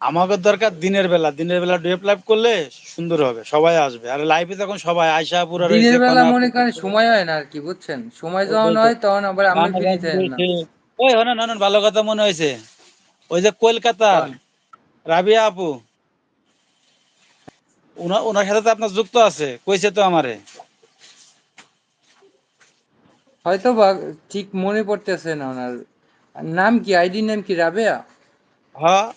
আমাকে দরকার দিনের বেলা। দিনের বেলা ডুয়েপ লাইভ করলে সুন্দর হবে সবাই আসবে। আর লাইভে তখন সবাই আয়সা পুরা দিনের বেলা মনে করেন সময় হয় না আর কি বুঝছেন? সময় যখন হয় তখন আবার আমি কানা ফ্রি থাকেন না। ওই হন হন ভালো কথা মনে হয়েছে। ওই যে কলকাতার কোন? রাবিয়া আপু। ওনা- ওনার সাথে তো আপনার যুক্ত আছে কইছে তো আমারে। হয়তো বা ঠিক মনে পড়তেছে না ওনার। নাম কি আইডি নাম কি রাবেয়া? হ্যাঁ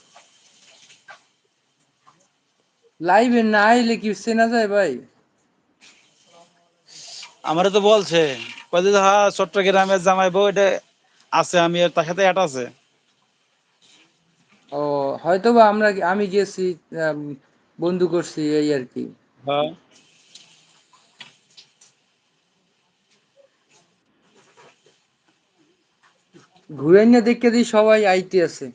লাইভে না আইলে কি চেনা যায় ভাই? আমারে তো বলছে কয় যে হ্যাঁ চট্টগ্রামের জামাই বউ এটা আছে আমি তার সাথে অ্যাড আছে। ও হয়তো বা আমরা আমি গেছি বন্ধু করছি এই আর কি। হ্যাঁ ঘুরে নিয়ে দেখে দিই সবাই আইতে আছে।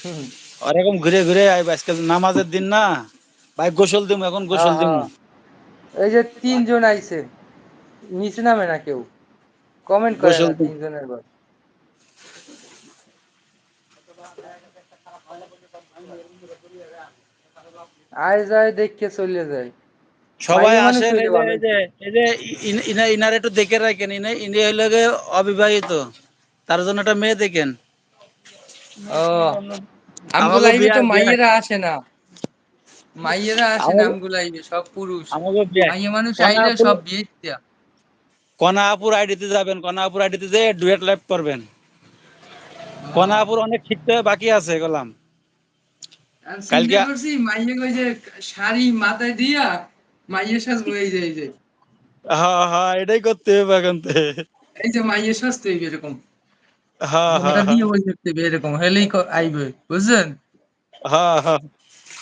হুম, ওরকম ঘুরে ঘুরে আইব আজকে নামাজের দিন না ভাই গোসল দিমু এখন গোসল দিমু। এই যে তিনজন আইছে নিচে নামে না কেউ? কমেন্ট করে। তিনজনের বার। আয় যায় দেখে চলে যায়। সবাই আসেন এই যে- এই যে ইনা ইনার একটু দেখে রাখেন ইনা ইনি হইলে অবিবাহিত তার জন্য একটা মেয়ে দেখেন। ও। আমগো আমাকে লাইভে তো বিয়া- মাইয়েরা আসে না। মাইয়েরা আসে না আমগো লাইভে সব পুরুষ। আমাকে মানুষ আইলে সব বিয়ে দিয়া কনাপুর আইডিতে যাবেন কনাপুর আইডিতে যে ডুয়েট লাইভ করবেন। কনাপুর অনেক শিখতে বাকি আছে গেলাম। কালকে- করছি মাইয়ে কই যে শাড়ি মাথায় দিয়া সাজ যায় যে। হ্যাঁ হ্যাঁ এটাই করতে হবে এখন। এই যে মাইয়ের সাজ তো এরকম। হ্যাঁ ওটা হ্যাঁ দিয়ে বই হবে এরকম হেলেই আইবে বুঝছেন? হ্যাঁ হ্যাঁ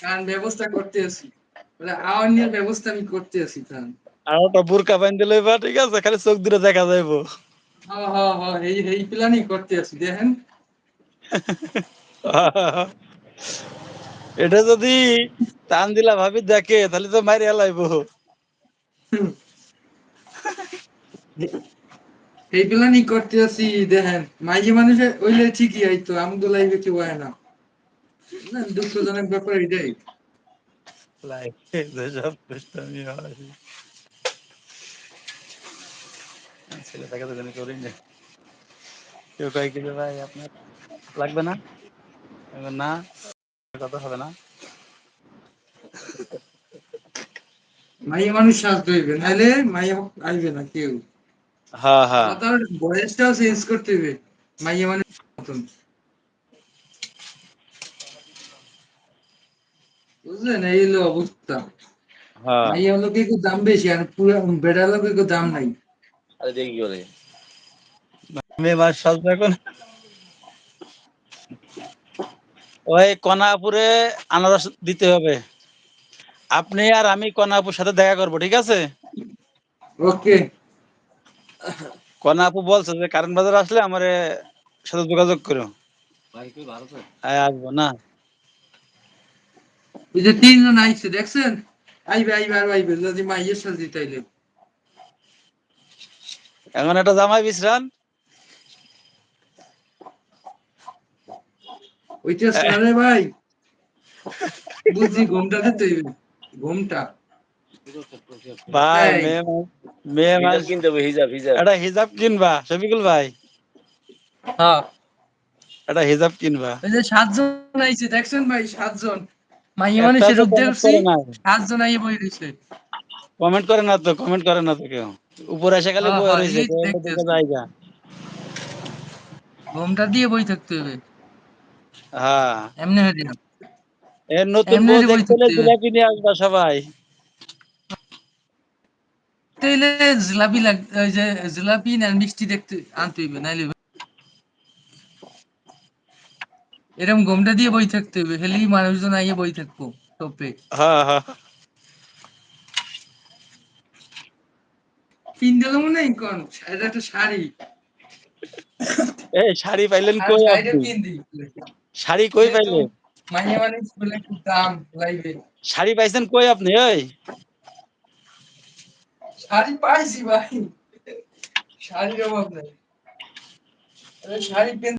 কারণ ব্যবস্থা করতে আছি। আওয়ার নিয়ে ব্যবস্থা আমি করতে আছি কারণ আর ওটা বুরকা বাইন দিলে বা ঠিক আছে খালি চোখ দূরে দেখা যাইবো। হ্যাঁ হ্যাঁ হ্যাঁ এই এই প্ল্যানই করতে আছি দেখেন। এটা যদি টান দিলা ভাবি দেখে তাহলে তো মারি হেলাইবো। এই প্ল্যানই করতে আছি দেখেন। মাইয়ে মানুষে ওইলে ঠিকই হয়তো আমগো লাইভে কেউ হয় না। দুঃখজনক ব্যাপার এটাই। লাইফে দুষ্টামি হয়। তো করি না কেউ কয় কি ভাই আপনার লাগবে না? আমি না কথা হবে না। মাইয়ে মানুষ হইবে নাহলে মাইয়া আইবে না কেউ। হ্যাঁ হ্যাঁ। বয়সটাও চেঞ্জ করতে হবে। মাইয়া মতন বুঝলেন? এই হলো অবস্থা। হ্যাঁ। মাইয়া দাম বেশি আর পুরো বেড়া লোকে একটু দাম নাই। আরে দেখি কি বলে। মেয়ে মাস সাজবে এখন ওই কনাপুরে আনারস দিতে হবে। আপনি আর আমি কনাপুর সাথে দেখা করব ঠিক আছে? ওকে কনাপু বলছে যে কারণ বাজার আসলে আমার সাথে যোগাযোগ করো। ভাই তুই ভালো আসব না। এই যে তিনজন আইছে দেখছেন? আইবে আইবে আর আইবে যদি মাইয়ের সাজ দিতে আইলে এখন একটা জামাই বিশ্রান ওইটা সারে ভাই। বুঝছি ঘুমটা দিতে ঘুমটা। ভাই মেয়ে মাস কিনতে হবে হিজাব হিজাব। একটা হিজাব কিনবা শফিকুল ভাই। হ্যাঁ। একটা হিজাব কিনবা। ওই যে সাতজন আইছে দেখছেন ভাই সাতজন। মাইয়া মানুষের রূপ দেখছি সাতজন আইয়ে বই রইছে কমেন্ট করে না তো কমেন্ট করে না তো কেউ। উপরে এসে খালি হ্যাঁ, হ্যাঁ, রয়েছে এই দেখতেছি। জায়গা। ঘুমটা দিয়ে বই থাকতে হবে। হ্যাঁ। এমনি হয়ে না এর নতুন বই দেখতে হলে জিলাপি নিয়ে আসবা সবাই। তাইলে জিলাপি লাগ ওই যে জিলাপি না মিষ্টি দেখতে আনতে হইবে নাইলে এরকম ঘুমটা দিয়ে বই থাকতে হবে হেলেই মানুষজন আইয়ে বই থাকব টপে। হ্যাঁ হ্যাঁ। পিন দিল মনে হয় কোন? এটা একটা শাড়ি। এই শাড়ি পাইলেন কই আপনি? শাড়ি কই পাইলেন? বলে দাম লাইবে। শাড়ি পাইছেন কই আপনি ওই শাড়ি পাইছি ভাই। শাড়ির অভাব নাই। শাড়ি